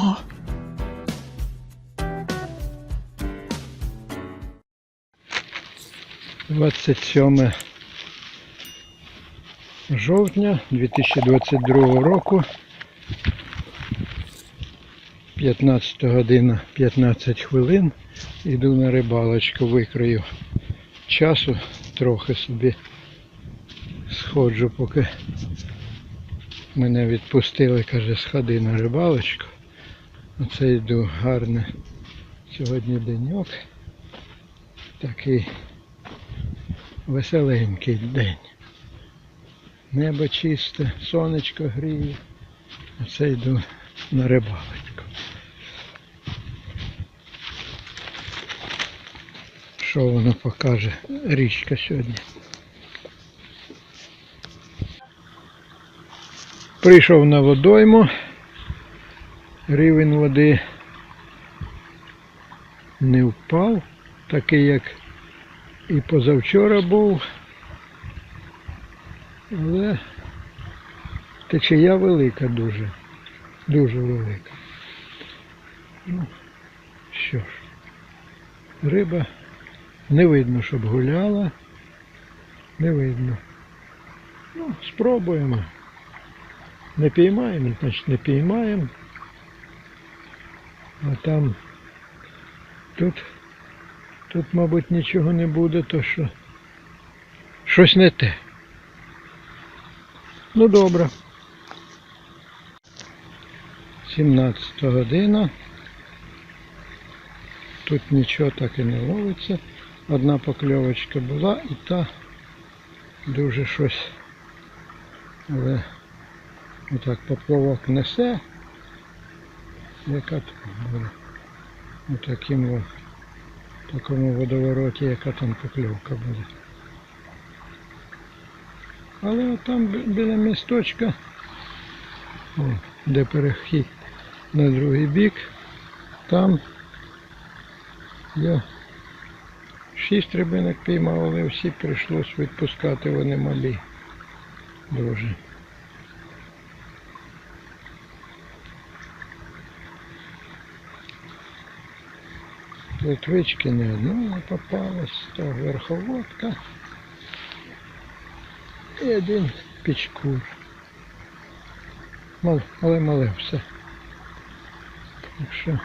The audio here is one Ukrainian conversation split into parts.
О! Двадцять сьоме жовтня 2022 року. 15 година 15 хвилин. Іду на рибалочку, викрию часу, трохи собі сходжу, поки мене відпустили, каже, сходи на рибалочку. Оце йду гарний сьогодні деньок. Такий веселенький день. Небо чисте, сонечко гріє. Оце йду на рибалочку. Що воно покаже річка сьогодні? Прийшов на водойму. Рівень води не впав, такий як і позавчора був. Але течія велика дуже. Дуже велика. Ну, що ж, риба не видно, щоб гуляла. Не видно. Ну, спробуємо. Не піймаємо, значить не піймаємо. А там тут, тут, мабуть, нічого не буде, то що щось не те. Ну добре. 17 година. Тут нічого так і не ловиться. Одна покльовочка була і та дуже щось. Але отак поплавок несе. Яка тут буде? У такому, такому водовороті, яка там покльовка буде. Але там біля місточка, о, де перехід на другий бік, там я шість рибинок піймав, але всі прийшлось відпускати, вони малі. Дуже. Литвички не одного попалась, то верховодка і один пічкур. Мал, але мале все. Так що,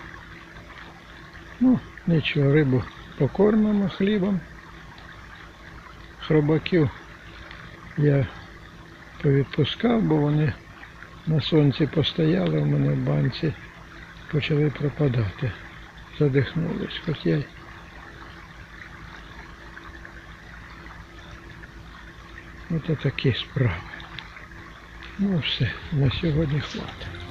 ну, нічого, рибу покормимо хлібом. Хробаків я повідпускав, бо вони на сонці постояли, у мене в банці почали пропадати. Задихнулись, хоч я Ось такі справи. Ну все, на сьогодні хватить.